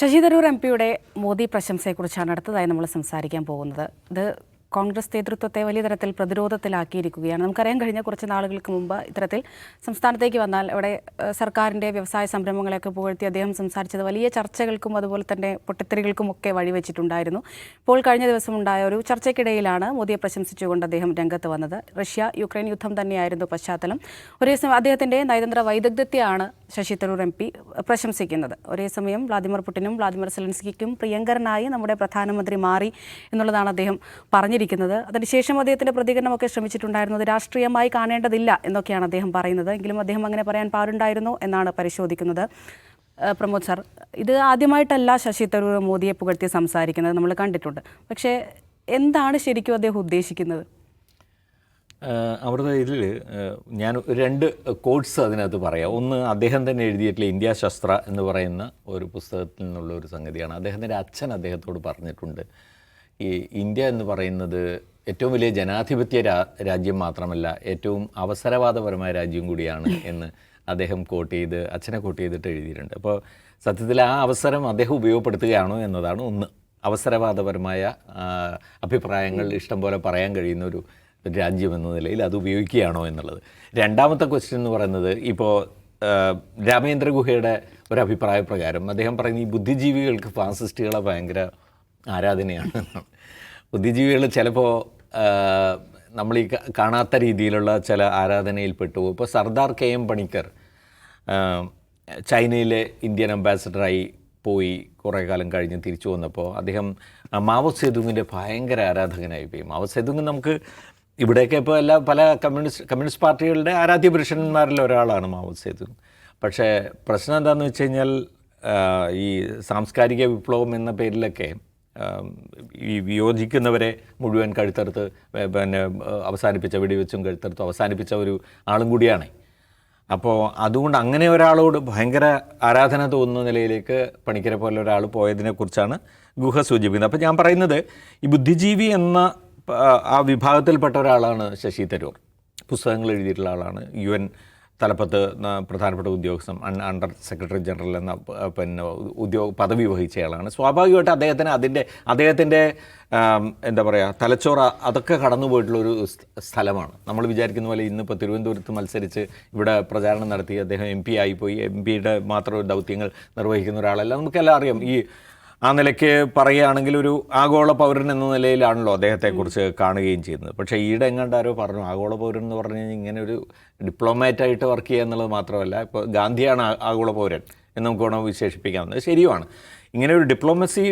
Sasi Tharoor M പിയുടെ മോദി പ്രശംസയെക്കുറിച്ചാണ് അടുത്തതായി നമ്മൾ സംസാരിക്കാൻ പോകുന്നത്. ഇത് കോൺഗ്രസ് നേതൃത്വത്തെ വലിയ തരത്തിൽ പ്രതിരോധത്തിലാക്കിയിരിക്കുകയാണ്. നമുക്കറിയാൻ കഴിഞ്ഞ കുറച്ച് നാളുകൾക്ക് മുമ്പ് ഇത്തരത്തിൽ സംസ്ഥാനത്തേക്ക് വന്നാൽ ഏഹ്, സർക്കാരിന്റെ വ്യവസായ സംരംഭങ്ങളെയൊക്കെ പുകഴ്ത്തി അദ്ദേഹം സംസാരിച്ചത് വലിയ ചർച്ചകൾക്കും അതുപോലെ തന്നെ പൊട്ടിത്തെറികൾക്കും ഒക്കെ വഴിവെച്ചിട്ടുണ്ടായിരുന്നു. ഇപ്പോൾ കഴിഞ്ഞ ദിവസം ഉണ്ടായ ഒരു ചർച്ചയ്ക്കിടയിലാണ് മോദിയെ പ്രശംസിച്ചുകൊണ്ട് അദ്ദേഹം രംഗത്ത് വന്നത്. റഷ്യ യുക്രൈൻ യുദ്ധം തന്നെയായിരുന്നു പശ്ചാത്തലം. ഒരേ സമയം അദ്ദേഹത്തിന്റെ നയതന്ത്ര വൈദഗ്ധ്യത്തെയാണ് ശശി തരൂർ എം പി പ്രശംസിക്കുന്നത്. ഒരേസമയം വ്ളാദിമിർ പുടിനും വ്ളാദിമിർ സെലൻസ്കിക്കും പ്രിയങ്കരനായി നമ്മുടെ പ്രധാനമന്ത്രി മാറി എന്നുള്ളതാണ് അദ്ദേഹം പറഞ്ഞിരിക്കുന്നത്. അതിനുശേഷം അദ്ദേഹത്തിന്റെ പ്രതികരണമൊക്കെ ശ്രമിച്ചിട്ടുണ്ടായിരുന്നത് രാഷ്ട്രീയമായി കാണേണ്ടതില്ല എന്നൊക്കെയാണ് അദ്ദേഹം പറയുന്നത്. എങ്കിലും അദ്ദേഹം അങ്ങനെ പറയാൻ പാടുണ്ടായിരുന്നോ എന്നാണ് പരിശോധിക്കുന്നത്. പ്രമോദ് സാർ ഇത് ആദ്യമായിട്ടല്ല ശശി തരൂർ മോദിയെ പുകഴ്ത്തി സംസാരിക്കുന്നത്. നമ്മൾ കണ്ടിട്ടുണ്ട്. പക്ഷേ എന്താണ് ശരിക്കും അദ്ദേഹം ഉദ്ദേശിക്കുന്നത്? അവരുടെ ഇതിൽ ഞാൻ രണ്ട് കോഡ്സ് അതിനകത്ത് പറയാം. ഒന്ന് അദ്ദേഹം തന്നെ എഴുതിയിട്ടുള്ള ഇന്ത്യ ശസ്ത്ര എന്ന് പറയുന്ന ഒരു പുസ്തകത്തിൽ നിന്നുള്ള ഒരു സംഗതിയാണ്. അദ്ദേഹത്തിന്റെ അച്ഛൻ അദ്ദേഹത്തോട് പറഞ്ഞിട്ടുണ്ട് ഈ ഇന്ത്യ എന്ന് പറയുന്നത് ഏറ്റവും വലിയ ജനാധിപത്യ രാജ്യം മാത്രമല്ല ഏറ്റവും അവസരവാദപരമായ രാജ്യം കൂടിയാണ് എന്ന് അദ്ദേഹം കോട്ട് ചെയ്ത് അച്ഛനെ കോട്ട് ചെയ്തിട്ട് എഴുതിയിട്ടുണ്ട്. അപ്പോൾ സത്യത്തിൽ ആ അവസരം അദ്ദേഹം ഉപയോഗപ്പെടുത്തുകയാണോ എന്നതാണ് ഒന്ന്. അവസരവാദപരമായ അഭിപ്രായങ്ങൾ ഇഷ്ടം പോലെ പറയാൻ കഴിയുന്ന ഒരു രാജ്യം എന്ന നിലയിൽ അത് ഉപയോഗിക്കുകയാണോ എന്നുള്ളത്. രണ്ടാമത്തെ ക്വസ്റ്റ്യൻ എന്ന് പറയുന്നത് ഇപ്പോൾ രാമേന്ദ്ര ഗുഹയുടെ ഒരു അഭിപ്രായ പ്രകാരം അദ്ദേഹം പറയുന്നത് ഈ ബുദ്ധിജീവികൾക്ക് ഫാസിസ്റ്റുകളെ ഭയങ്കര ആരാധനയാണ്. ബുദ്ധിജീവികൾ ചിലപ്പോൾ നമ്മൾ ഈ കാണാത്ത രീതിയിലുള്ള ചില ആരാധനയിൽപ്പെട്ടു. പെട്ടു ഇപ്പോൾ സർദാർ കെ എം പണിക്കർ ചൈനയിലെ ഇന്ത്യൻ അംബാസഡറായി പോയി കുറേ കാലം കഴിഞ്ഞ് തിരിച്ചു വന്നപ്പോൾ അദ്ദേഹം മാവോ സേതുങ്ങിന്റെ ഭയങ്കര ആരാധകനായി പോയി. മാവോ സേതുങ് നമുക്ക് ഇവിടെയൊക്കെ ഇപ്പോൾ എല്ലാ പല കമ്മ്യൂണിസ്റ്റ് കമ്മ്യൂണിസ്റ്റ് പാർട്ടികളുടെ ആരാധ്യ പുരുഷന്മാരിൽ ഒരാളാണ് മാവോ സേതുങ് പക്ഷേ പ്രശ്നം എന്താണെന്ന് വെച്ച് കഴിഞ്ഞാൽ ഈ സാംസ്കാരിക വിപ്ലവം എന്ന പേരിലൊക്കെ ഈ വിയോജിക്കുന്നവരെ മുഴുവൻ കഴുത്തറുത്ത് പിന്നെ അവസാനിപ്പിച്ച വെടിവെച്ചും കഴുത്തറുത്തും അവസാനിപ്പിച്ച ഒരു ആളും കൂടിയാണ്. അപ്പോൾ അതുകൊണ്ട് അങ്ങനെ ഒരാളോട് ഭയങ്കര ആരാധന തോന്നുന്ന നിലയിലേക്ക് പണിക്കരെ പോലെ ഒരാൾ പോയതിനെക്കുറിച്ചാണ് ഗുഹ സൂചിപ്പിക്കുന്നത്. അപ്പോൾ ഞാൻ പറയുന്നത് ഈ ബുദ്ധിജീവി എന്ന ആ, വിഭാഗത്തിൽപ്പെട്ട ഒരാളാണ് ശശി തരൂർ. പുസ്തകങ്ങൾ എഴുതിയിട്ടുള്ള ആളാണ്. യു എൻ തലപ്പത്ത് പ്രധാനപ്പെട്ട ഉദ്യോഗസ്ഥൻ അണ്ടർ സെക്രട്ടറി ജനറൽ എന്ന പിന്നെ ഉദ്യോഗ പദവി വഹിച്ചയാളാണ് സ്വാഭാവികമായിട്ട് അദ്ദേഹത്തിന് അതിന്റെ അദ്ദേഹത്തിന്റെ എന്താ പറയുക തലച്ചോറ അതൊക്കെ കടന്നു പോയിട്ടുള്ളൊരു സ്ഥലമാണ്. നമ്മൾ വിചാരിക്കുന്ന പോലെ ഇന്നിപ്പോൾ തിരുവനന്തപുരത്ത് മത്സരിച്ച് ഇവിടെ പ്രചാരണം നടത്തി അദ്ദേഹം എം പി ആയിപ്പോയി എം പിയുടെ മാത്രം ദൗത്യങ്ങൾ നിർവഹിക്കുന്ന ഒരാളല്ല. നമുക്കെല്ലാം അറിയാം. ഈ ആ നിലയ്ക്ക് പറയുകയാണെങ്കിൽ ഒരു ആഗോള പൗരൻ എന്ന നിലയിലാണല്ലോ അദ്ദേഹത്തെക്കുറിച്ച് കാണുകയും ചെയ്യുന്നത്. പക്ഷേ ഈയിടെ എങ്ങാണ്ട് ആരോ പറഞ്ഞു ആഗോള പൗരൻ എന്ന് പറഞ്ഞു കഴിഞ്ഞാൽ ഇങ്ങനെ ഒരു ഡിപ്ലോമാറ്റായിട്ട് വർക്ക് ചെയ്യുക എന്നുള്ളത് മാത്രമല്ല ഇപ്പോൾ ഗാന്ധിയാണ് ആഗോള പൗരൻ എന്ന് നമുക്ക് വേണം വിശേഷിപ്പിക്കാവുന്നത് ശരിയുമാണ്. ഇങ്ങനെ ഒരു ഡിപ്ലോമസി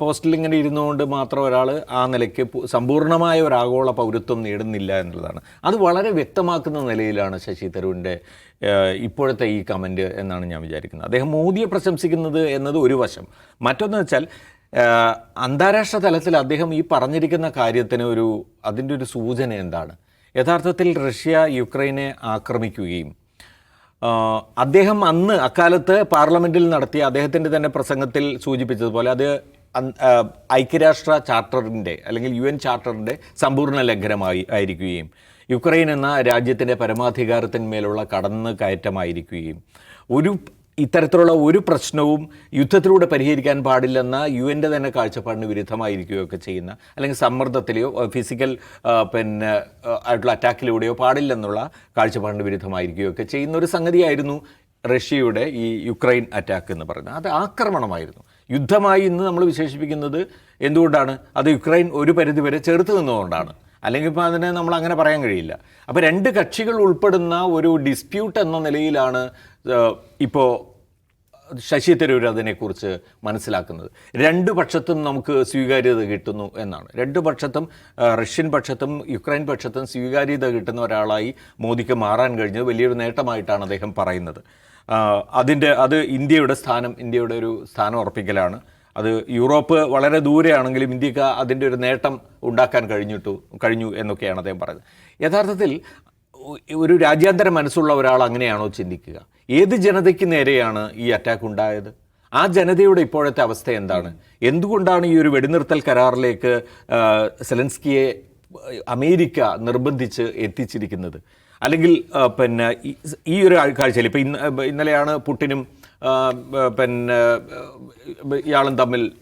പോസ്റ്റിൽ ഇങ്ങനെ ഇരുന്നുകൊണ്ട് മാത്രം ഒരാൾ ആ നിലയ്ക്ക് സമ്പൂർണമായ ഒരു ആഗോള പൗരത്വം നേടുന്നില്ല എന്നുള്ളതാണ്. അത് വളരെ വ്യക്തമാക്കുന്ന നിലയിലാണ് ശശി തരൂരിന്റെ ഇപ്പോഴത്തെ ഈ കമന്റ് എന്നാണ് ഞാൻ വിചാരിക്കുന്നത്. അദ്ദേഹം മോദിയെ പ്രശംസിക്കുന്നത് എന്നത് ഒരു വശം. മറ്റൊന്ന് വെച്ചാൽ അന്താരാഷ്ട്ര തലത്തിൽ അദ്ദേഹം ഈ പറഞ്ഞിരിക്കുന്ന കാര്യത്തിന് ഒരു അതിന്റെ ഒരു സൂചന എന്താണ്? യഥാർത്ഥത്തിൽ റഷ്യ യുക്രൈനെ ആക്രമിക്കുകയും അദ്ദേഹം അന്ന് അക്കാലത്ത് പാർലമെന്റിൽ നടത്തിയ അദ്ദേഹത്തിന്റെ തന്നെ പ്രസംഗത്തിൽ സൂചിപ്പിച്ചതുപോലെ അത് ഐക്യരാഷ്ട്ര ചാർട്ടറിന്റെ അല്ലെങ്കിൽ യു എൻ ചാർട്ടറിന്റെ സമ്പൂർണ ലംഘനമായി ആയിരിക്കുകയും യുക്രൈൻ എന്ന രാജ്യത്തിന്റെ പരമാധികാരത്തിന്മേലുള്ള കടന്നു കയറ്റമായിരിക്കുകയും ഒരു ഇത്തരത്തിലുള്ള ഒരു പ്രശ്നവും യുദ്ധത്തിലൂടെ പരിഹരിക്കാൻ പാടില്ലെന്ന യു എന്റെ തന്നെ കാഴ്ചപ്പാടിന് വിരുദ്ധമായിരിക്കുകയൊക്കെ ചെയ്യുന്ന അല്ലെങ്കിൽ സമ്മർദ്ദത്തിലെയോ ഫിസിക്കൽ പിന്നെ ആയിട്ടുള്ള അറ്റാക്കിലൂടെയോ പാടില്ലെന്നുള്ള കാഴ്ചപ്പാടിന് വിരുദ്ധമായിരിക്കുകയൊക്കെ ചെയ്യുന്ന ഒരു സംഗതിയായിരുന്നു റഷ്യയുടെ ഈ യുക്രൈൻ അറ്റാക്ക് എന്ന് പറയുന്നത്. അത് ആക്രമണമായിരുന്നു. യുദ്ധമായി ഇന്ന് നമ്മൾ വിശേഷിപ്പിക്കുന്നത് എന്തുകൊണ്ടാണ്? അത് യുക്രൈൻ ഒരു പരിധിവരെ ചെറുത്ത് നിന്നുകൊണ്ടാണ്. അല്ലെങ്കിൽ ഇപ്പോൾ അതിനെ നമ്മൾ അങ്ങനെ പറയാൻ കഴിയില്ല. അപ്പോൾ രണ്ട് കക്ഷികൾ ഉൾപ്പെടുന്ന ഒരു ഡിസ്പ്യൂട്ട് എന്ന നിലയിലാണ് ഇപ്പോൾ ശശി തരൂർ അതിനെക്കുറിച്ച് മനസ്സിലാക്കുന്നത്. രണ്ട് പക്ഷത്തും നമുക്ക് സ്വീകാര്യത കിട്ടുന്നു എന്നാണ്. രണ്ട് പക്ഷത്തും റഷ്യൻ പക്ഷത്തും യുക്രൈൻ പക്ഷത്തും സ്വീകാര്യത കിട്ടുന്ന ഒരാളായി മോദിക്ക് മാറാൻ കഴിഞ്ഞത് വലിയൊരു നേട്ടമായിട്ടാണ് അദ്ദേഹം പറയുന്നത്. അതിന്റെ അത് ഇന്ത്യയുടെ സ്ഥാനം ഇന്ത്യയുടെ ഒരു സ്ഥാനം ഉറപ്പിക്കലാണ്. അത് യൂറോപ്പ് വളരെ ദൂരെയാണെങ്കിലും ഇന്ത്യയ്ക്ക് അതിന്റെ ഒരു നേട്ടം ഉണ്ടാക്കാൻ കഴിഞ്ഞിട്ടു കഴിഞ്ഞു എന്നൊക്കെയാണ് അദ്ദേഹം പറയുന്നത്. യഥാർത്ഥത്തിൽ ഒരു രാജ്യാന്തര മനസ്സുള്ള ഒരാൾ അങ്ങനെയാണോ ചിന്തിക്കുക? ഏത് ജനതയ്ക്ക് നേരെയാണ് ഈ അറ്റാക്ക് ഉണ്ടായത്? ആ ജനതയുടെ ഇപ്പോഴത്തെ അവസ്ഥ എന്താണ്? എന്തുകൊണ്ടാണ് ഈ ഒരു വെടിനിർത്തൽ കരാറിലേക്ക് സെലൻസ്കിയെ അമേരിക്ക നിർബന്ധിച്ച് എത്തിച്ചിരിക്കുന്നത്? അല്ലെങ്കിൽ പിന്നെ ഈ- ഒരു കാഴ്ചയിൽ ഇപ്പം ഇന്ന് ഇന്നലെയാണ് പുട്ടിനും പിന്നെ ഇയാളും തമ്മിൽ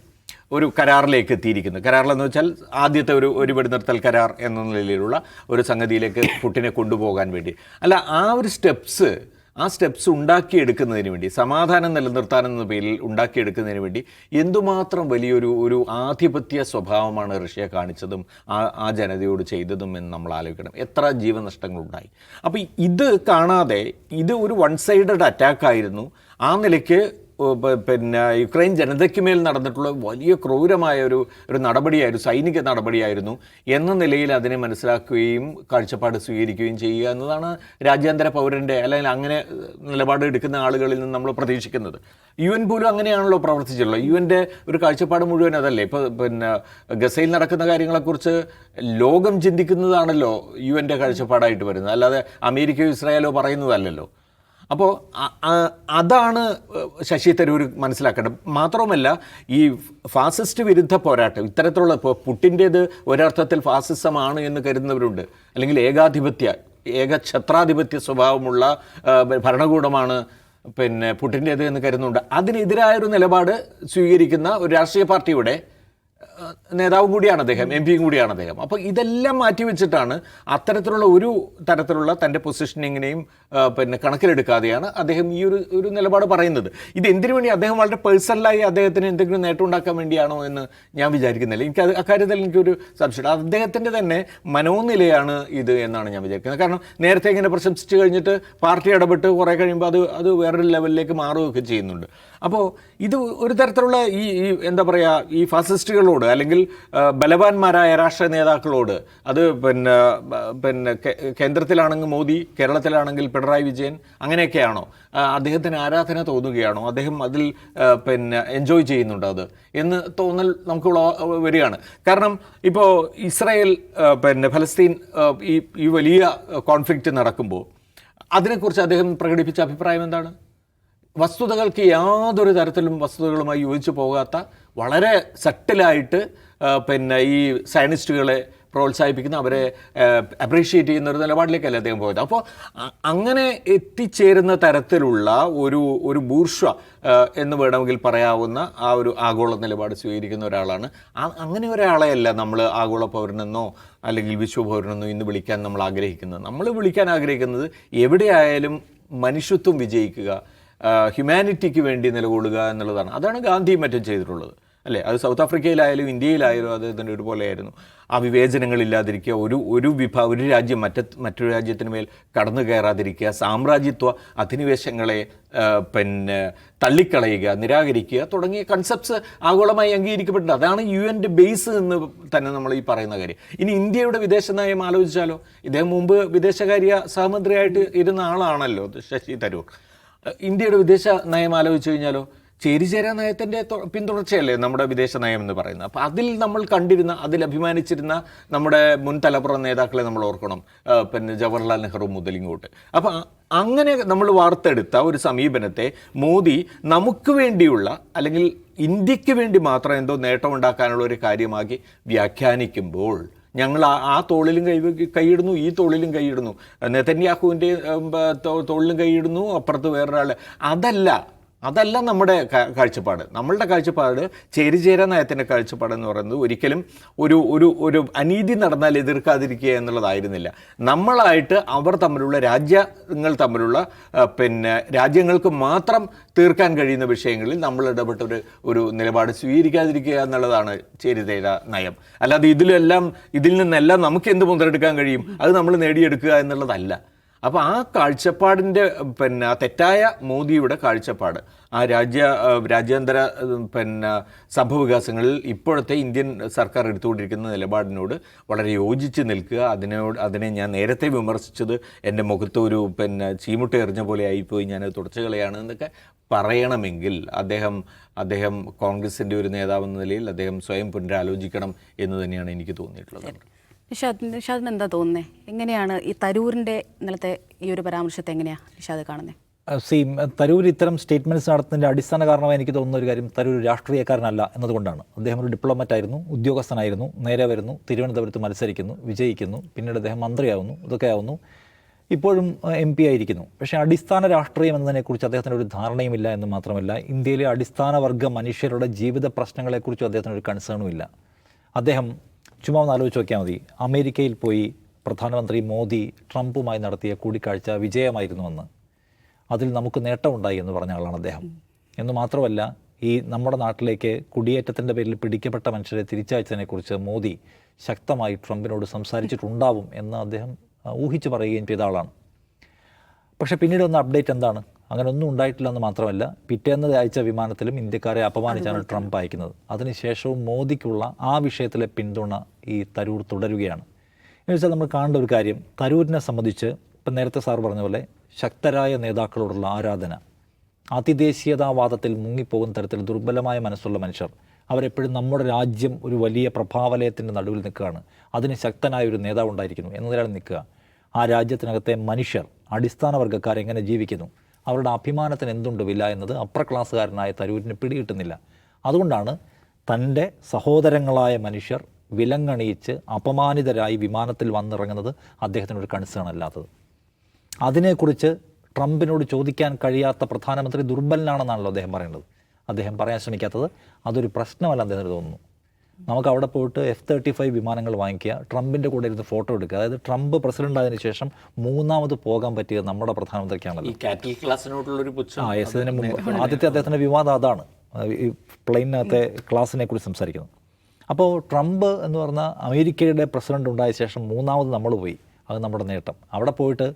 ഒരു കരാറിലേക്ക് എത്തിയിരിക്കുന്നത് കരാറിലെന്ന് വെച്ചാൽ ആദ്യത്തെ ഒരു ഒരു വെടിനിർത്തൽ കരാർ എന്ന നിലയിലുള്ള ഒരു സംഗതിയിലേക്ക് പുട്ടിനെ കൊണ്ടുപോകാൻ വേണ്ടി. അല്ല ആ ഒരു സ്റ്റെപ്സ് ആ സ്റ്റെപ്സ് ഉണ്ടാക്കിയെടുക്കുന്നതിന് വേണ്ടി സമാധാനം നിലനിർത്താനെന്ന പേരിൽ ഉണ്ടാക്കിയെടുക്കുന്നതിന് വേണ്ടി എന്തുമാത്രം വലിയൊരു ഒരു ആധിപത്യ സ്വഭാവമാണ് റഷ്യ കാണിച്ചതും ആ ആ ജനതയോട് ചെയ്തതും എന്ന് നമ്മൾ ആലോചിക്കണം. എത്ര ജീവനഷ്ടങ്ങളുണ്ടായി. അപ്പോൾ ഇത് കാണാതെ ഇത് ഒരു വൺ സൈഡഡ് അറ്റാക്കായിരുന്നു ആ നിലയ്ക്ക് പിന്നെ യുക്രൈൻ ജനതയ്ക്ക് മേൽ നടന്നിട്ടുള്ള വലിയ ക്രൂരമായ ഒരു ഒരു നടപടിയായിരുന്നു സൈനിക നടപടിയായിരുന്നു എന്ന നിലയിൽ അതിനെ മനസ്സിലാക്കുകയും കാഴ്ചപ്പാട് സ്വീകരിക്കുകയും ചെയ്യുക എന്നതാണ് രാജ്യാന്തര പൗരന്റെ അല്ലെങ്കിൽ അങ്ങനെ നിലപാട് എടുക്കുന്ന ആളുകളിൽ നിന്ന് നമ്മൾ പ്രതീക്ഷിക്കുന്നത്. യു എൻ പോലും അങ്ങനെയാണല്ലോ പ്രവർത്തിച്ചിട്ടുള്ളത്. യു എന്റെ ഒരു കാഴ്ചപ്പാട് മുഴുവൻ അതല്ലേ? ഇപ്പോൾ പിന്നെ ഗസയിൽ നടക്കുന്ന കാര്യങ്ങളെക്കുറിച്ച് ലോകം ചിന്തിക്കുന്നതാണല്ലോ യു എന്റെ കാഴ്ചപ്പാടായിട്ട് വരുന്നത്. അല്ലാതെ അമേരിക്കയോ ഇസ്രായേലോ പറയുന്നതല്ലല്ലോ. അപ്പോൾ അതാണ് ശശി തരൂർ മനസ്സിലാക്കേണ്ടത്. മാത്രവുമല്ല ഈ ഫാസിസ്റ്റ് വിരുദ്ധ പോരാട്ടം ഇത്തരത്തിലുള്ള ഇപ്പോൾ പുട്ടിന്റേത് ഒരർത്ഥത്തിൽ ഫാസിസമാണ് എന്ന് കരുതുന്നവരുണ്ട്. അല്ലെങ്കിൽ ഏകാധിപത്യ ഏകഛത്രാധിപത്യ സ്വഭാവമുള്ള ഭരണകൂടമാണ് പിന്നെ പുട്ടിന്റേത് എന്ന് കരുതുന്നുണ്ട്. അതിനെതിരായൊരു നിലപാട് സ്വീകരിക്കുന്ന ഒരു രാഷ്ട്രീയ പാർട്ടിയുടെ നേതാവും കൂടിയാണ് അദ്ദേഹം എം പിയും കൂടിയാണ് അദ്ദേഹം. അപ്പോൾ ഇതെല്ലാം മാറ്റിവെച്ചിട്ടാണ് അത്തരത്തിലുള്ള ഒരു തരത്തിലുള്ള തന്റെ പൊസിഷനിങ്ങിനെയും പിന്നെ കണക്കിലെടുക്കാതെയാണ് അദ്ദേഹം ഈ ഒരു ഒരു നിലപാട് പറയുന്നത്. ഇത് എന്തിനു വേണ്ടി അദ്ദേഹം വളരെ പേഴ്സണലായി അദ്ദേഹത്തിന് എന്തെങ്കിലും നേട്ടം ഉണ്ടാക്കാൻ വേണ്ടിയാണോ എന്ന് ഞാൻ വിചാരിക്കുന്നില്ല. എനിക്ക് അത് അക്കാര്യത്തിൽ എനിക്കൊരു സംശയം അദ്ദേഹത്തിന്റെ തന്നെ മനോനിലയാണ് ഇത് എന്നാണ് ഞാൻ വിചാരിക്കുന്നത്. കാരണം നേരത്തെ ഇങ്ങനെ പ്രശംസിച്ച് കഴിഞ്ഞിട്ട് പാർട്ടി ഇടപെട്ട് കുറേ കഴിയുമ്പോൾ അത് അത് വേറൊരു ലെവലിലേക്ക് മാറുകയൊക്കെ ചെയ്യുന്നുണ്ട്. അപ്പോൾ ഇത് ഒരു തരത്തിലുള്ള ഈ ഈ എന്താ പറയുക ഈ ഫാസിസ്റ്റുകളോട് അല്ലെങ്കിൽ ബലവാന്മാരായ രാഷ്ട്രീയ നേതാക്കളോട് അത് പിന്നെ പിന്നെ കേന്ദ്രത്തിലാണെങ്കിൽ മോദി കേരളത്തിലാണെങ്കിൽ പിണറായി വിജയൻ അങ്ങനെയൊക്കെയാണോ? അദ്ദേഹത്തിന് ആരാധന തോന്നുകയാണോ? അദ്ദേഹം അതിൽ പിന്നെ എൻജോയ് ചെയ്യുന്നുണ്ടോ അത്? എന്ന് തോന്നൽ നമുക്ക് വരികയാണ്. കാരണം ഇപ്പോൾ ഇസ്രായേൽ പിന്നെ ഫലസ്തീൻ ഈ ഈ വലിയ കോൺഫ്ലിക്റ്റ് നടക്കുമ്പോൾ അതിനെക്കുറിച്ച് അദ്ദേഹം പ്രകടിപ്പിച്ച അഭിപ്രായം എന്താണ്? വസ്തുതകൾക്ക് യാതൊരു തരത്തിലും വസ്തുതകളുമായി യോജിച്ചു പോകാത്ത വളരെ സട്ടിലായിട്ട് പിന്നെ ഈ സയനിസ്റ്റുകളെ പ്രോത്സാഹിപ്പിക്കുന്ന അവരെ അപ്രീഷിയേറ്റ് ചെയ്യുന്ന ഒരു നിലപാടിലേക്കല്ല അദ്ദേഹം പോയത്. അപ്പോൾ അങ്ങനെ എത്തിച്ചേരുന്ന തരത്തിലുള്ള ഒരു ഒരു ബൂർഷ എന്ന് വേണമെങ്കിൽ പറയാവുന്ന ആ ഒരു ആഗോള നിലപാട് സ്വീകരിക്കുന്ന ഒരാളാണ്. അങ്ങനെ ഒരാളെയല്ല നമ്മൾ ആഗോള പൗരനെന്നോ അല്ലെങ്കിൽ വിശ്വപൗരനെന്നോ ഇന്ന് വിളിക്കാൻ നമ്മൾ ആഗ്രഹിക്കുന്നത്. നമ്മൾ വിളിക്കാൻ ആഗ്രഹിക്കുന്നത് എവിടെയായാലും മനുഷ്യത്വം വിജയിക്കുക ഹ്യൂമാനിറ്റിക്ക് വേണ്ടി നിലകൊള്ളുക എന്നുള്ളതാണ്. അതാണ് ഗാന്ധി മറ്റും ചെയ്തിട്ടുള്ളത്. അല്ലേ? അത് സൗത്ത് ആഫ്രിക്കയിലായാലും ഇന്ത്യയിലായാലും അദ്ദേഹത്തിന്റെ ഒരുപോലെയായിരുന്നു. ആ വിവേചനങ്ങളില്ലാതിരിക്കുക ഒരു ഒരു വിഭാ ഒരു രാജ്യം മറ്റ മറ്റൊരു രാജ്യത്തിന് മേൽ കടന്നു കയറാതിരിക്കുക സാമ്രാജ്യത്വ അധിനിവേശങ്ങളെ പിന്നെ തള്ളിക്കളയുക നിരാകരിക്കുക തുടങ്ങിയ കൺസെപ്റ്റ്സ് ആഗോളമായി അംഗീകരിക്കപ്പെട്ടിട്ടുണ്ട്. അതാണ് യു എന്റെ ബേസ് എന്ന് തന്നെ നമ്മൾ ഈ പറയുന്ന കാര്യം. ഇനി ഇന്ത്യയുടെ വിദേശ നയം ആലോചിച്ചാലോ? ഇദ്ദേഹം മുമ്പ് വിദേശകാര്യ സഹമന്ത്രിയായിട്ട് ഇരുന്ന ആളാണല്ലോ ശശി തരൂർ. ഇന്ത്യയുടെ വിദേശ നയം ആലോചിച്ച് കഴിഞ്ഞാലോ ചേരിചേരാ നയത്തിന്റെ പിന്തുടർച്ചയല്ലേ നമ്മുടെ വിദേശ നയം എന്ന് പറയുന്നത്? അപ്പോൾ അതിൽ നമ്മൾ കണ്ടിരുന്ന അതിൽ അഭിമാനിച്ചിരുന്ന നമ്മുടെ മുൻ തലമുറ നേതാക്കളെ നമ്മൾ ഓർക്കണം. പിന്നെ ജവഹർലാൽ നെഹ്റു മുതലിങ്ങോട്ട് അപ്പോൾ അങ്ങനെ നമ്മൾ വാർത്തെടുത്ത ഒരു സമീപനത്തെ മോദി നമുക്ക് വേണ്ടിയുള്ള അല്ലെങ്കിൽ ഇന്ത്യയ്ക്ക് വേണ്ടി മാത്രം എന്തോ നേട്ടമുണ്ടാക്കാനുള്ള ഒരു കാര്യമാക്കി വ്യാഖ്യാനിക്കുമ്പോൾ ഞങ്ങൾ ആ തോളിലും കൈ കൈയിടുന്നു ഈ തോളിലും കൈയിടുന്നു. നെതന്യാഹുവിന്റെ തോളിലും കൈയിടുന്നു അപ്പുറത്ത് വേറൊരാൾ. അതല്ല അതല്ല നമ്മുടെ കാഴ്ചപ്പാട്. നമ്മളുടെ കാഴ്ചപ്പാട് ചേരിചേരാ നയത്തിന്റെ കാഴ്ചപ്പാട് എന്ന് പറയുന്നത് ഒരിക്കലും ഒരു ഒരു ഒരു അനീതി നടന്നാൽ എതിർക്കാതിരിക്കുക എന്നുള്ളതായിരുന്നില്ല. നമ്മളായിട്ട് അവർ തമ്മിലുള്ള രാജ്യങ്ങൾ തമ്മിലുള്ള പിന്നെ രാജ്യങ്ങൾക്ക് മാത്രം തീർക്കാൻ കഴിയുന്ന വിഷയങ്ങളിൽ നമ്മൾ ഇടപെട്ട ഒരു ഒരു നിലപാട് സ്വീകരിക്കാതിരിക്കുക എന്നുള്ളതാണ് ചേരിചേരാ നയം. അല്ലാതെ ഇതിലെല്ലാം ഇതിൽ നിന്നെല്ലാം നമുക്ക് എന്ത് മുതലെടുക്കാൻ കഴിയും? അത് നമ്മൾ നേടിയെടുക്കുക എന്നുള്ളതല്ല. അപ്പോൾ ആ കാഴ്ചപ്പാടിന്റെ പിന്നെ തെറ്റായ മോദിയുടെ കാഴ്ചപ്പാട് ആ രാജ്യ രാജ്യാന്തര പിന്നെ സംഭവവികാസങ്ങളിൽ ഇപ്പോഴത്തെ ഇന്ത്യൻ സർക്കാർ എടുത്തുകൊണ്ടിരിക്കുന്ന നിലപാടിനോട് വളരെ യോജിച്ച് നിൽക്കുക. അതിനോട് അതിനെ ഞാൻ നേരത്തെ വിമർശിച്ചത് എന്റെ മുഖത്ത് ഒരു പിന്നെ ചീമുട്ട എറിഞ്ഞ പോലെ ആയിപ്പോയി. ഞാനത് തുടച്ചു കളയാണ് എന്നൊക്കെ പറയണമെങ്കിൽ അദ്ദേഹം അദ്ദേഹം കോൺഗ്രസിന്റെ ഒരു നേതാവെന്ന നിലയിൽ അദ്ദേഹം സ്വയം പുനരാലോചിക്കണം എന്ന് തന്നെയാണ് എനിക്ക് തോന്നിയിട്ടുള്ളത്. നിഷാദ് നിഷാദിന് എന്താ തോന്നുന്നത് എങ്ങനെയാണ് ഈ തരൂരിന്റെ ഇന്നലത്തെ ഈ ഒരു പരാമർശത്തെ എങ്ങനെയാണ് നിഷാദ് കാണുന്നത് സി തരൂർ ഇത്തരം സ്റ്റേറ്റ്മെന്റ്സ് നടത്തുന്നതിന്റെ അടിസ്ഥാന കാരണമായി എനിക്ക് തോന്നുന്ന ഒരു കാര്യം തരൂർ രാഷ്ട്രീയക്കാരനല്ല എന്നതുകൊണ്ടാണ്. അദ്ദേഹം ഒരു ഡിപ്ലോമറ്റ് ആയിരുന്നു ഉദ്യോഗസ്ഥനായിരുന്നു നേരെ വരുന്നു തിരുവനന്തപുരത്ത് മത്സരിക്കുന്നു വിജയിക്കുന്നു പിന്നീട് അദ്ദേഹം മന്ത്രിയാവുന്നു ഇതൊക്കെ ആവുന്നു. ഇപ്പോഴും എം പി ആയിരിക്കുന്നു. പക്ഷേ അടിസ്ഥാന രാഷ്ട്രീയം എന്നതിനെക്കുറിച്ച് അദ്ദേഹത്തിന് ഒരു ധാരണയുമില്ല എന്ന് മാത്രമല്ല ഇന്ത്യയിലെ അടിസ്ഥാന വർഗ മനുഷ്യരുടെ ജീവിത പ്രശ്നങ്ങളെക്കുറിച്ചും അദ്ദേഹത്തിന് ഒരു കൺസേണും ഇല്ല. അദ്ദേഹം ചുമ്മാ ഒന്ന് ആലോചിച്ച് നോക്കിയാൽ മതി. അമേരിക്കയിൽ പോയി പ്രധാനമന്ത്രി മോദി ട്രംപുമായി നടത്തിയ കൂടിക്കാഴ്ച വിജയമായിരുന്നുവെന്ന്. അതിൽ നമുക്ക് നേട്ടമുണ്ടായി എന്ന് പറഞ്ഞ ആളാണ് അദ്ദേഹം. എന്ന് മാത്രമല്ല ഈ നമ്മുടെ നാട്ടിലേക്ക് കുടിയേറ്റത്തിന്റെ പേരിൽ പിടിക്കപ്പെട്ട മനുഷ്യരെ തിരിച്ചയച്ചതിനെക്കുറിച്ച് മോദി ശക്തമായി ട്രംപിനോട് സംസാരിച്ചിട്ടുണ്ടാവും എന്ന് അദ്ദേഹം ഊഹിച്ചു പറയുകയും ചെയ്ത ആളാണ്. പക്ഷേ പിന്നീട് വന്ന അപ്ഡേറ്റ് എന്താണ്? അങ്ങനെ ഒന്നും ഉണ്ടായിട്ടില്ല എന്ന് മാത്രമല്ല പിറ്റേന്ന് അയച്ച വിമാനത്തിലും ഇന്ത്യക്കാരെ അപമാനിച്ചാണ് ട്രംപ് അയക്കുന്നത്. അതിനുശേഷവും മോദിക്കുള്ള ആ വിഷയത്തിലെ പിന്തുണ ഈ തരൂർ തുടരുകയാണ്. എന്ന് വെച്ചാൽ നമ്മൾ കാണേണ്ട ഒരു കാര്യം തരൂരിനെ സംബന്ധിച്ച് ഇപ്പം നേരത്തെ സാർ പറഞ്ഞ പോലെ ശക്തരായ നേതാക്കളോടുള്ള ആരാധന അതിദേശീയതാവാദത്തിൽ മുങ്ങിപ്പോകുന്ന തരത്തിൽ ദുർബലമായ മനസ്സുള്ള മനുഷ്യർ അവരെപ്പോഴും നമ്മുടെ രാജ്യം ഒരു വലിയ പ്രഭാവലയത്തിന്റെ നടുവിൽ നിൽക്കുകയാണ്. അതിന് ശക്തനായ ഒരു നേതാവ് ഉണ്ടായിരിക്കുന്നു. എന്നതിലാണ് നിൽക്കുക. ആ രാജ്യത്തിനകത്തെ മനുഷ്യർ അടിസ്ഥാന വർഗക്കാരെങ്ങനെ ജീവിക്കുന്നു? അവരുടെ അഭിമാനത്തിന് എന്തുണ്ട് വില എന്നത് അപ്പർ ക്ലാസ്സുകാരനായ തരൂരിന് പിടികിട്ടുന്നില്ല. അതുകൊണ്ടാണ് തന്റെ സഹോദരങ്ങളായ മനുഷ്യർ വിലങ്ങണിയിച്ച് അപമാനിതരായി വിമാനത്തിൽ വന്നിറങ്ങുന്നത് അദ്ദേഹത്തിനൊരു കൺസേൺ അല്ലാത്തത്. അതിനെക്കുറിച്ച് ട്രംപിനോട് ചോദിക്കാൻ കഴിയാത്ത പ്രധാനമന്ത്രി ദുർബലനാണെന്നാണല്ലോ അദ്ദേഹം പറയുന്നത്. അദ്ദേഹം പറയാൻ ശ്രമിക്കാത്തത് അതൊരു പ്രശ്നമല്ല അദ്ദേഹത്തിന് തോന്നുന്നു. നമുക്ക് അവിടെ പോയിട്ട് എഫ് തേർട്ടി ഫൈവ് വിമാനങ്ങൾ വാങ്ങിക്കുക. ട്രംപിന്റെ കൂടെ ഇരുന്ന് ഫോട്ടോ എടുക്കുക. അതായത് ട്രംപ് പ്രസിഡന്റ് ആയതിനു ശേഷം മൂന്നാമത് പോകാൻ പറ്റിയത് നമ്മുടെ പ്രധാനമന്ത്രിക്കാണല്ലോ. ഈ കാറ്റൽ പുച്ഛം. ആ യെസ് ഇതിന് മുമ്പ് ആദ്യത്തെ അദ്ദേഹത്തിന്റെ വിവാദം അതാണ്. ഈ പ്ലെയിനകത്തെ ക്ലാസ്സിനെ കുറിച്ച് സംസാരിക്കുന്നത്. അപ്പോൾ ട്രംപ് എന്ന് പറഞ്ഞാൽ അമേരിക്കയുടെ പ്രസിഡന്റ് ഉണ്ടായ ശേഷം മൂന്നാമത് നമ്മൾ പോയി. അത് നമ്മുടെ നേട്ടം. അവിടെ പോയിട്ട്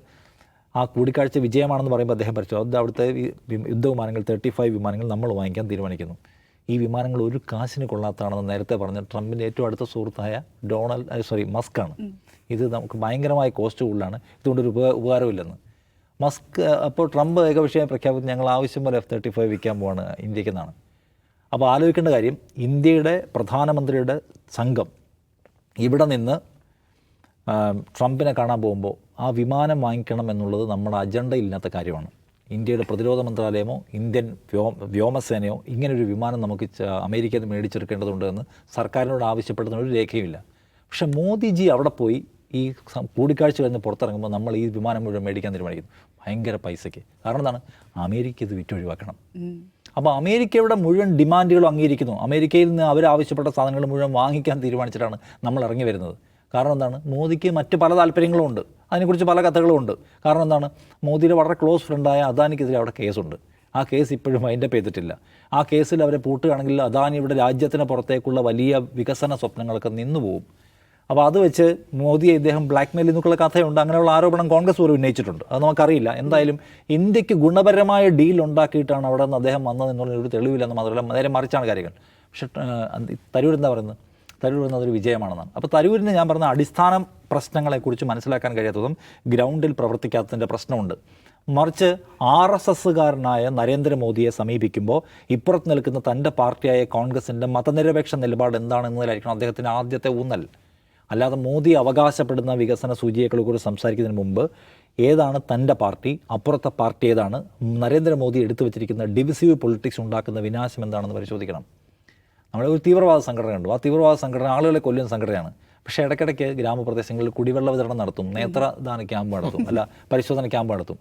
ആ കൂടിക്കാഴ്ച വിജയമാണെന്ന് പറയുമ്പോൾ അദ്ദേഹം പറഞ്ഞു അത് അവിടുത്തെ യുദ്ധ വിമാനങ്ങൾ യുദ്ധവിമാനങ്ങൾ തേർട്ടി ഫൈവ് വിമാനങ്ങൾ നമ്മൾ വാങ്ങിക്കാൻ തീരുമാനിക്കുന്നു. ഈ വിമാനങ്ങൾ ഒരു കാശിന് കൊള്ളാത്തതാണെന്ന് നേരത്തെ പറഞ്ഞ ട്രംപിന്റെ ഏറ്റവും അടുത്ത സുഹൃത്തായ ഡൊണാൾഡ് സോറി മസ്കാണ് ഇത് നമുക്ക് ഭയങ്കരമായ കോസ്റ്റ് കൂടുതലാണ്. ഇതുകൊണ്ടൊരു ഉപ ഉപകാരമില്ലെന്ന്. മസ്ക് അപ്പോൾ ട്രംപ് ഏകപക്ഷീയമായി പ്രഖ്യാപിച്ചു ഞങ്ങൾ ആവശ്യം പോലെ എഫ് തേർട്ടി ഫൈവ് വിൽക്കാൻ പോവാണ് ഇന്ത്യക്കെന്നാണ് അപ്പോൾ ആലോചിക്കേണ്ട കാര്യം ഇന്ത്യയുടെ പ്രധാനമന്ത്രിയുടെ സംഘം ഇവിടെ നിന്ന് ട്രംപിനെ കാണാൻ പോകുമ്പോൾ ആ വിമാനം വാങ്ങിക്കണം എന്നുള്ളത് നമ്മുടെ അജണ്ടയില്ലാത്ത കാര്യമാണ്. ഇന്ത്യയുടെ പ്രതിരോധ മന്ത്രാലയമോ ഇന്ത്യൻ വ്യോമ വ്യോമസേനയോ ഇങ്ങനൊരു വിമാനം നമുക്ക് അമേരിക്കയിൽ നിന്ന് മേടിച്ചെടുക്കേണ്ടതുണ്ട് എന്ന് സർക്കാരിനോട് ആവശ്യപ്പെടുന്ന ഒരു രേഖയുമില്ല. പക്ഷെ മോദിജി അവിടെ പോയി ഈ കൂടിക്കാഴ്ച കഴിഞ്ഞ് പുറത്തിറങ്ങുമ്പോൾ നമ്മൾ ഈ വിമാനം മുഴുവൻ മേടിക്കാൻ തീരുമാനിക്കുന്നു. ഭയങ്കര പൈസയ്ക്ക്. കാരണം എന്താണ്? അമേരിക്ക ഇത് വിറ്റൊഴിവാക്കണം. അപ്പോൾ അമേരിക്കയുടെ മുഴുവൻ ഡിമാൻഡുകളും അംഗീകരിക്കുന്നു. അമേരിക്കയിൽ നിന്ന് അവർ ആവശ്യപ്പെട്ട സാധനങ്ങൾ മുഴുവൻ വാങ്ങിക്കാൻ തീരുമാനിച്ചിട്ടാണ് നമ്മൾ ഇറങ്ങി വരുന്നത്. കാരണം എന്താണ്? മോദിക്ക് മറ്റ് പല താല്പര്യങ്ങളും ഉണ്ട്. അതിനെക്കുറിച്ച് പല കഥകളും ഉണ്ട്. കാരണം എന്താണ്? മോദിയുടെ വളരെ ക്ലോസ് ഫ്രണ്ടായ അദാനിക്കെതിരെ അവിടെ കേസുണ്ട്. ആ കേസ് ഇപ്പോഴും അതിന്റെ ചെയ്തിട്ടില്ല ആ കേസിൽ അവരെ പൂട്ടുകയാണെങ്കിൽ അദാനി ഇവിടെ രാജ്യത്തിന് പുറത്തേക്കുള്ള വലിയ വികസന സ്വപ്നങ്ങളൊക്കെ നിന്നുപോകും അപ്പോൾ അത് വെച്ച് മോദിയെ ഇദ്ദേഹം ബ്ലാക്ക് മെയിൽ എന്നുള്ള കഥയുണ്ട്. അങ്ങനെയുള്ള ആരോപണം കോൺഗ്രസ് പോലും ഉന്നയിച്ചിട്ടുണ്ട്. അത് നമുക്കറിയില്ല. എന്തായാലും ഇന്ത്യയ്ക്ക് ഗുണപരമായ ഡീൽ ഉണ്ടാക്കിയിട്ടാണ് അവിടെ നിന്ന് അദ്ദേഹം വന്നതെന്നുള്ള ഒരു തെളിവില്ലെന്ന് മാത്രമല്ല നേരെ മറിച്ചാണ് കാര്യങ്ങൾ. പക്ഷെ തരൂർ എന്താ പറയുന്നത്? തരൂർ എന്നതൊരു വിജയമാണെന്നാണ്. അപ്പോൾ തരൂരിന് ഞാൻ പറഞ്ഞ അടിസ്ഥാന പ്രശ്നങ്ങളെക്കുറിച്ച് മനസ്സിലാക്കാൻ കഴിയാത്തതും ഗ്രൗണ്ടിൽ പ്രവർത്തിക്കാത്തതിന്റെ പ്രശ്നമുണ്ട്. മറിച്ച് ആർ എസ് എസ്സുകാരനായ നരേന്ദ്രമോദിയെ സമീപിക്കുമ്പോൾ ഇപ്പുറത്ത് നിൽക്കുന്ന തന്റെ പാർട്ടിയായ കോൺഗ്രസിന്റെ മതനിരപേക്ഷ നിലപാട് എന്താണെന്നതിലായിരിക്കണം അദ്ദേഹത്തിന്റെ ആദ്യത്തെ ഊന്നൽ. അല്ലാതെ മോദി അവകാശപ്പെടുന്ന വികസന സൂചികകളെക്കുറിച്ച് സംസാരിക്കുന്നതിന് മുമ്പ് ഏതാണ് തന്റെ പാർട്ടി അപ്പുറത്തെ പാർട്ടി ഏതാണ് നരേന്ദ്രമോദി എടുത്തു വച്ചിരിക്കുന്ന ഡിവിസീവ് പൊളിറ്റിക്സ് ഉണ്ടാക്കുന്ന വിനാശം എന്താണെന്ന് പരിശോധിക്കണം. നമ്മുടെ ഒരു തീവ്രവാദ സംഘടനയുണ്ട് ആ തീവ്രവാദ സംഘടന ആളുകളെ കൊല്ലുന്ന സംഘടനയാണ്. പക്ഷേ ഇടയ്ക്കിടയ്ക്ക് ഗ്രാമപ്രദേശങ്ങളിൽ കുടിവെള്ള വിതരണം നടത്തും നേത്രദാന ക്യാമ്പ് നടത്തും അല്ല പരിശോധന ക്യാമ്പ് നടത്തും.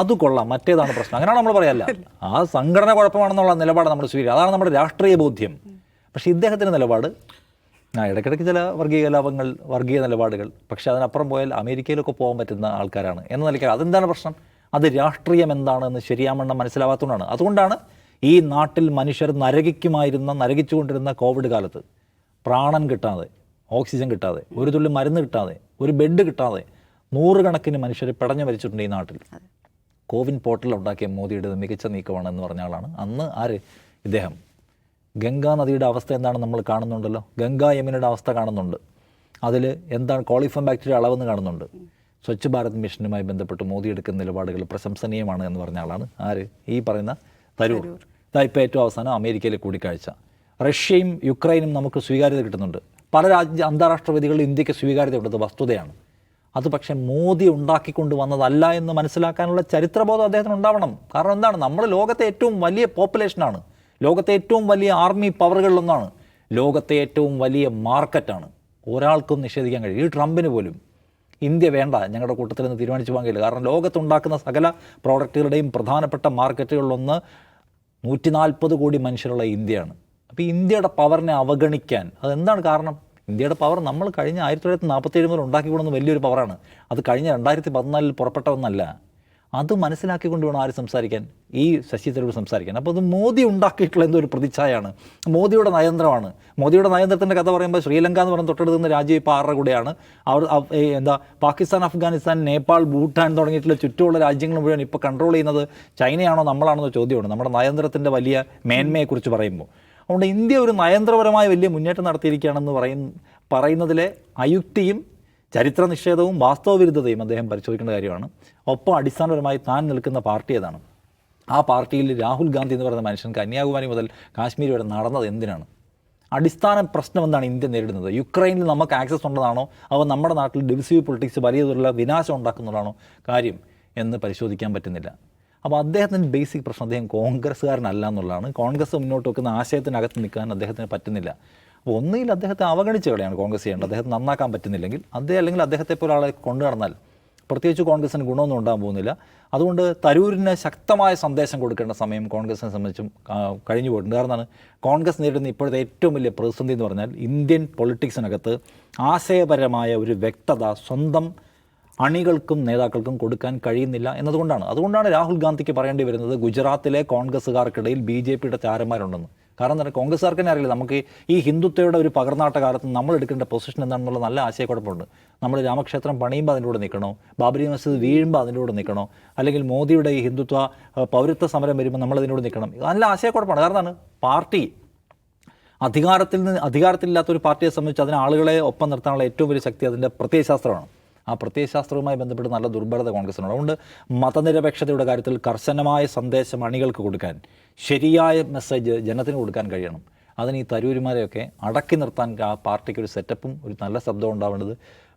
അത് കൊള്ളാം. മറ്റേതാണ് പ്രശ്നം. അങ്ങനെയാണ് നമ്മൾ പറയല്ല. ആ സംഘടന കുഴപ്പമാണെന്നുള്ള നിലപാട് നമ്മൾ സ്വീകരിക്കുക അതാണ് നമ്മുടെ രാഷ്ട്രീയ ബോധ്യം. പക്ഷേ ഇദ്ദേഹത്തിന്റെ നിലപാട് ആ ഇടയ്ക്കിടയ്ക്ക് ചില വർഗീയ കലാപങ്ങൾ വർഗീയ നിലപാടുകൾ പക്ഷേ അതിനപ്പുറം പോയാൽ അമേരിക്കയിലൊക്കെ പോകാൻ പറ്റുന്ന ആൾക്കാരാണ്. എന്ന നിലയ്ക്ക് അതെന്താണ് പ്രശ്നം? അത് രാഷ്ട്രീയം എന്താണെന്ന് ശരിയാമണ്ണം മനസ്സിലാവാത്തതുകൊണ്ടാണ്. അതുകൊണ്ടാണ് ഈ നാട്ടിൽ മനുഷ്യർ നരകിക്കുമായിരുന്ന നരകിച്ചുകൊണ്ടിരുന്ന കോവിഡ് കാലത്ത് പ്രാണൻ കിട്ടാതെ ഓക്സിജൻ കിട്ടാതെ ഒരു തുള്ളി മരുന്ന് കിട്ടാതെ ഒരു ബെഡ് കിട്ടാതെ നൂറുകണക്കിന് മനുഷ്യർ പടഞ്ഞു മരിച്ചിട്ടുണ്ട് ഈ നാട്ടിൽ. കോവിൻ പോർട്ടൽ ഉണ്ടാക്കിയ മോദിയുടെ മികച്ച നീക്കമാണ് എന്ന് പറഞ്ഞ ആളാണ്. അന്ന് ആര്? ഇദ്ദേഹം. ഗംഗാ നദിയുടെ അവസ്ഥ എന്താണെന്ന് നമ്മൾ കാണുന്നുണ്ടല്ലോ? ഗംഗാ യമുനയുടെ അവസ്ഥ കാണുന്നുണ്ട്. അതിൽ എന്താണ് കോളിഫം ബാക്ടീരിയ അളവെന്ന് കാണുന്നുണ്ട്. സ്വച്ഛ് ഭാരത് മിഷനുമായി ബന്ധപ്പെട്ട് മോദി എടുക്കുന്ന നിലപാടുകൾ പ്രശംസനീയമാണ് എന്ന് പറഞ്ഞ ആളാണ്. ആര്? ഈ പറയുന്ന തരൂർ. ഇതാ ഇപ്പോൾ ഏറ്റവും അവസാനം അമേരിക്കയിലെ കൂടിക്കാഴ്ച. റഷ്യയും യുക്രൈനും നമുക്ക് സ്വീകാര്യത കിട്ടുന്നുണ്ട്. പല രാജ്യ അന്താരാഷ്ട്ര വേദികളിൽ ഇന്ത്യയ്ക്ക് സ്വീകാര്യത ഉള്ളത് വസ്തുതയാണ്. അത് പക്ഷേ മോദി ഉണ്ടാക്കിക്കൊണ്ട് വന്നതല്ല എന്ന് മനസ്സിലാക്കാനുള്ള ചരിത്രബോധം അദ്ദേഹത്തിന് ഉണ്ടാവണം. കാരണം എന്താണ്? നമ്മൾ ലോകത്തെ ഏറ്റവും വലിയ പോപ്പുലേഷനാണ്. ലോകത്തെ ഏറ്റവും വലിയ ആർമി പവറുകളിലൊന്നാണ്. ലോകത്തെ ഏറ്റവും വലിയ മാർക്കറ്റാണ്. ഒരാൾക്കും നിഷേധിക്കാൻ കഴിയും ഈ ട്രംപിന് പോലും. ഇന്ത്യ വേണ്ട ഞങ്ങളുടെ കൂട്ടത്തിൽ നിന്ന് തീരുമാനിച്ചു പോകാൻ കഴിയില്ല. കാരണം ലോകത്തുണ്ടാക്കുന്ന സകല പ്രോഡക്റ്റുകളുടെയും പ്രധാനപ്പെട്ട മാർക്കറ്റുകളിലൊന്ന് നൂറ്റി നാൽപ്പത് കോടി മനുഷ്യരുള്ള ഇന്ത്യയാണ്. അപ്പോൾ ഇന്ത്യയുടെ പവറിനെ അവഗണിക്കാൻ അതെന്താണ് കാരണം? ഇന്ത്യയുടെ പവർ നമ്മൾ കഴിഞ്ഞ ആയിരത്തി തൊള്ളായിരത്തി നാൽപ്പത്തി ഏഴ് മുതൽ ഉണ്ടാക്കിക്കൊണ്ടുവന്ന വലിയൊരു പവറാണ്. അത് കഴിഞ്ഞ രണ്ടായിരത്തി പതിനാലിൽ പുറപ്പെട്ട ഒന്നല്ല അത് മനസ്സിലാക്കിക്കൊണ്ട് വേണം ആര് സംസാരിക്കാൻ? ഈ ശശി തരൂർ സംസാരിക്കാൻ. അപ്പോൾ അത് മോദി ഉണ്ടാക്കിയിട്ടുള്ള എന്തോ ഒരു പ്രതിച്ഛായാണ് മോദിയുടെ നയന്ത്രമാണ്. മോദിയുടെ നയന്ത്രത്തിന്റെ കഥ പറയുമ്പോൾ ശ്രീലങ്ക എന്ന് പറഞ്ഞ തൊട്ടടുത്ത് രാജ്യം ഇപ്പോൾ ആറര കൂടെയാണ്? അവർ എന്താ പാകിസ്ഥാൻ അഫ്ഗാനിസ്ഥാൻ നേപ്പാൾ ഭൂട്ടാൻ തുടങ്ങിയിട്ടുള്ള ചുറ്റുമുള്ള രാജ്യങ്ങൾ മുഴുവൻ ഇപ്പോൾ കൺട്രോൾ ചെയ്യുന്നത് ചൈനയാണോ നമ്മളാണോ ചോദ്യമാണ്. നമ്മുടെ നയന്ത്രത്തിന്റെ വലിയ മേന്മയെക്കുറിച്ച് പറയുമ്പോൾ അതുകൊണ്ട് ഇന്ത്യ ഒരു നയന്ത്രപരമായ വലിയ മുന്നേറ്റം നടത്തിയിരിക്കുകയാണെന്ന് പറയുന്ന പറയുന്നതിലെ അയുക്തിയും ചരിത്ര നിഷേധവും വാസ്തവവിരുദ്ധതയും അദ്ദേഹം പരിശോധിക്കേണ്ട കാര്യമാണ്. ഒപ്പം അടിസ്ഥാനപരമായി താൻ നിൽക്കുന്ന പാർട്ടി ഏതാണ്? ആ പാർട്ടിയിൽ രാഹുൽ ഗാന്ധി എന്ന് പറയുന്ന മനുഷ്യൻ കന്യാകുമാരി മുതൽ കാശ്മീർ വരെ നടന്നത് എന്തിനാണ്? അടിസ്ഥാന പ്രശ്നം എന്താണ് ഇന്ത്യ നേരിടുന്നത്? യുക്രൈനിൽ നമുക്ക് ആക്സസ് ഉണ്ടെന്നാണോ അവ നമ്മുടെ നാട്ടിൽ ഡിവിസീവ് പൊളിറ്റിക്സ് വലിയ തോതിലുള്ള വിനാശം ഉണ്ടാക്കുന്നതാണോ? കാര്യം എന്ന് പരിശോധിക്കാൻ പറ്റുന്നില്ല. അപ്പോൾ അദ്ദേഹത്തിന്റെ ബേസിക് പ്രശ്നം അദ്ദേഹം കോൺഗ്രസ്സുകാരനല്ല എന്നുള്ളതാണ്. കോൺഗ്രസ് മുന്നോട്ട് വെക്കുന്ന ആശയത്തിനകത്ത് നിൽക്കാൻ അദ്ദേഹത്തിന് പറ്റുന്നില്ല. അപ്പോൾ ഒന്നുകിൽ അദ്ദേഹത്തെ അവഗണിച്ച് കളയാണ് കോൺഗ്രസ് ചെയ്യേണ്ടത്. അദ്ദേഹത്തെ നന്നാക്കാൻ പറ്റുന്നില്ലെങ്കിൽ അദ്ദേഹം അല്ലെങ്കിൽ അദ്ദേഹത്തെ പോലെ ആളെ കൊണ്ടു നടന്നാൽ പ്രത്യേകിച്ച് കോൺഗ്രസിന് ഗുണമൊന്നും ഉണ്ടാകാൻ പോകുന്നില്ല. അതുകൊണ്ട് തരൂരിന് ശക്തമായ സന്ദേശം കൊടുക്കേണ്ട സമയം കോൺഗ്രസിനെ സംബന്ധിച്ചും കഴിഞ്ഞു പോയിട്ടുണ്ട്. കാരണമാണ് കോൺഗ്രസ് നേരിടുന്ന ഇപ്പോഴത്തെ ഏറ്റവും വലിയ പ്രതിസന്ധി എന്ന് പറഞ്ഞാൽ ഇന്ത്യൻ പൊളിറ്റിക്സിനകത്ത് ആശയപരമായ ഒരു വ്യക്തത സ്വന്തം അണികൾക്കും നേതാക്കൾക്കും കൊടുക്കാൻ കഴിയുന്നില്ല എന്നതുകൊണ്ടാണ്. അതുകൊണ്ടാണ് രാഹുൽ ഗാന്ധിക്ക് പറയേണ്ടി വരുന്നത് ഗുജറാത്തിലെ കോൺഗ്രസ്സുകാർക്കിടയിൽ ബി ജെ പിയുടെ ചാരന്മാരുണ്ടെന്ന്. കാരണം എന്താ കോൺഗ്രസ്സുകാർക്ക് തന്നെ അറിയില്ല. നമുക്ക് ഈ ഹിന്ദുത്വയുടെ ഒരു പകർന്നാട്ട കാലത്ത് നമ്മൾ എടുക്കേണ്ട പൊസിഷൻ എന്താണെന്നുള്ള നല്ല ആശയക്കുഴപ്പമുണ്ട്. നമ്മൾ രാമക്ഷേത്രം പണിയുമ്പോൾ അതിന്റെ കൂടെ നിൽക്കണോ? ബാബരി മസ്ജിദ് വീഴുമ്പോൾ അതിന്റെ കൂടെ നിൽക്കണോ? അല്ലെങ്കിൽ മോദിയുടെ ഈ ഹിന്ദുത്വ പൗരത്വ സമരം വരുമ്പോൾ നമ്മൾ അതിനോട് നിൽക്കണം? നല്ല ആശയക്കുഴപ്പമാണ്. കാരണം പാർട്ടി അധികാരത്തിൽ നിന്ന് അധികാരത്തിലില്ലാത്ത ഒരു പാർട്ടിയെ സംബന്ധിച്ച് അതിന് ആളുകളെ ഒപ്പം നിർത്താനുള്ള ഏറ്റവും വലിയ ശക്തി അതിന്റെ പ്രത്യയശാസ്ത്രമാണ്. ആ പ്രത്യയശാസ്ത്രവുമായി ബന്ധപ്പെട്ട് നല്ല ദുർബലത കോൺഗ്രസിനുണ്ട്. അതുകൊണ്ട് മതനിരപേക്ഷതയുടെ കാര്യത്തിൽ കർശനമായ സന്ദേശം അണികൾക്ക് കൊടുക്കാൻ ശരിയായ മെസ്സേജ് ജനത്തിന് കൊടുക്കാൻ കഴിയണം. അതിന് ഈ തരൂരിമാരെയൊക്കെ അടക്കി നിർത്താൻ ആ പാർട്ടിക്ക് ഒരു സെറ്റപ്പും ഒരു നല്ല ശബ്ദവും ഉണ്ടാവേണ്ടത്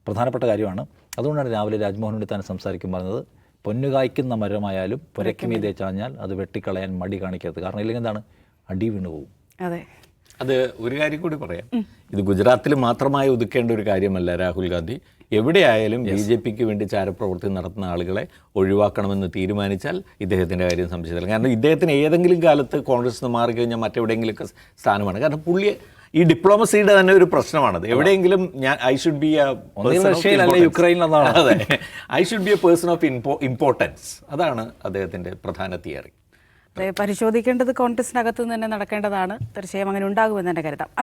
പ്രധാനപ്പെട്ട കാര്യമാണ്. അതുകൊണ്ടാണ് രാവിലെ രാജ്മോഹൻ ഉണ്ണിത്താൻ സംസാരിക്കും പറഞ്ഞത് പൊന്നു കായ്ക്കുന്ന മരമായാലും പുരയ്ക്ക് മീതെ ചാഞ്ഞാൽ അത് വെട്ടിക്കളയാൻ മടി കാണിക്കരുത്. കാരണം ഇല്ലെങ്കിൽ എന്താണ്? അടി വീണു പോകും അതെ. അത് ഒരു കാര്യം കൂടി പറയാം. ഇത് ഗുജറാത്തിൽ മാത്രമായി ഒതുക്കേണ്ട ഒരു കാര്യമല്ല രാഹുൽ ഗാന്ധി. എവിടെയായാലും ബി ജെ പിക്ക് വേണ്ടി ചാരപ്രവർത്തി നടത്തുന്ന ആളുകളെ ഒഴിവാക്കണമെന്ന് തീരുമാനിച്ചാൽ ഇദ്ദേഹത്തിന്റെ കാര്യം സംശയത്തില്ല കാരണം ഇദ്ദേഹത്തിന് ഏതെങ്കിലും കാലത്ത് കോൺഗ്രസ് നിന്ന് മാറിക്കഴിഞ്ഞാൽ മറ്റെവിടെയെങ്കിലുമൊക്കെ സ്ഥാനമാണ്. കാരണം പുള്ളിയെ ഈ ഡിപ്ലോമസിയുടെ തന്നെ ഒരു പ്രശ്നമാണത്. എവിടെയെങ്കിലും ഞാൻ ഐ ഷുഡ് ബി യുക്രൈൻ എന്നാണ് അതെ. I should be a person of importance അതാണ് അദ്ദേഹത്തിന്റെ പ്രധാന തിയറി പരിശോധിക്കേണ്ടത് കോൺഗ്രസിനകത്ത് തന്നെ നടക്കേണ്ടതാണ്. തീർച്ചയായും അങ്ങനെ ഉണ്ടാകുമെന്ന് തന്നെ കരുതാം.